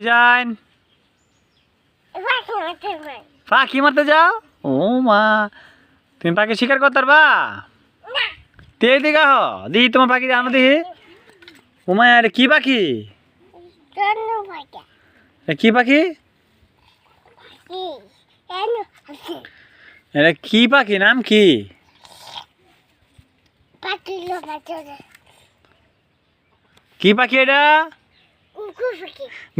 যান। পাখি মারতে যাও? ও মা তুমি পাখি শিকার করতে পারবা? তে দিঘা হ দি তোমার পাখি আনো দিহি ও মা আরে কি পাখি কি পাখি এটা কি পাখি নাম কি? কি পাখি এটা?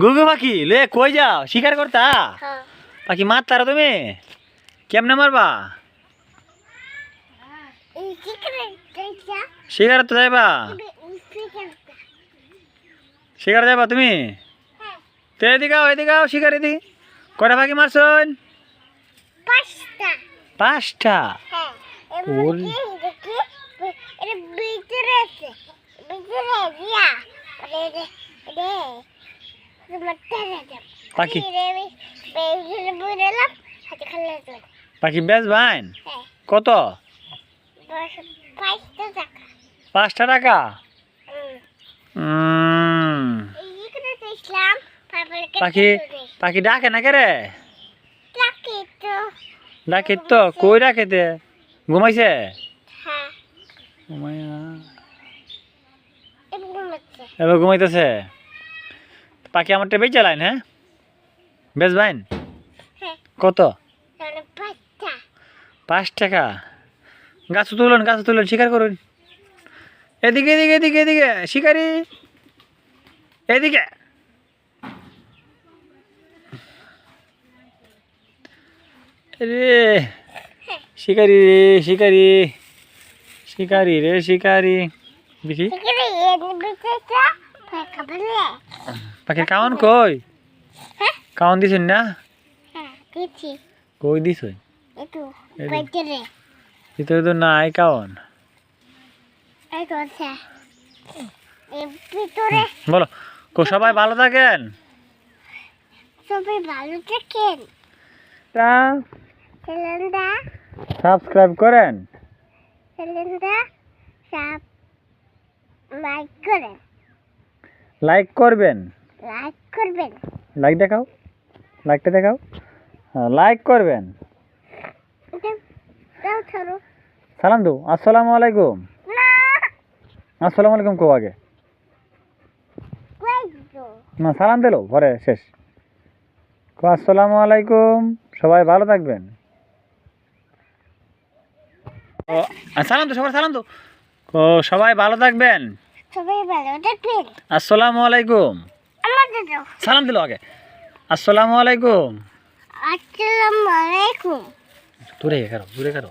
গুগু পাখি লে কই যাও? শিকার করতা? পাখি মারতারা তুমি? কেমনে মারবা? শিকার তো যাইবা। শিকার যাইবা তুমি? তে এদিকাও এদিকাও শিকার এদিকে। কয়টা পাখি মারছন? পাঁচটা। ওরে। পাখি। পাখি বেশ ভাইন। কত? পাঁচটা টাকা। পাখি পাখি ডাকে না কে রে? ডাকে তো। কই ডাকে তে? ঘুমাইছে? ঘুমাইয়া। এবার ঘুমাইতেছে? পাখি আমারটা বেচ চালাইন হ্যাঁ? বেশ ভাইন? কত? পাঁচ টাকা। গাছ তুলুন গাছ তুলুন শিকার করুন। এদিকে এদিকে এদিকে এদিকে শিকারি। এদিকে। রে শিকারি রে শিকারি। শিকারি রে শিকারি। দেখি। পাখির কাউন কই? কাউন দিছেন না? কই দিছ? ভিতরে তো নাই কাউন বলো কো সবাই ভালো থাকেন? সবাই ভালো থাকেন। সাবস্ক্রাইব করেন? লাইক করেন। লাইক করবেন? লাইক করবেন। লাইক দেখাও। লাইকটা দেখাও। হ্যাঁ লাইক করবেন। দাও ছাড়ো সালাম দু। আসসালামু আলাইকুম। না। আসসালামু আলাইকুম কো আগে। না সালাম দিলো পরে শেষ। কো আসসালামু আলাইকুম। সবাই ভালো থাকবেন। সালাম তো সবাই সালাম তো কো সবাই ভালো থাকবেন সবাই ভালো থাকবেন। আসসালামু আলাইকুম। সালাম দিলো আগে। আসসালামু আলাইকুম। আসসালামু আলাইকুম। দূরে কারও দূরে কারও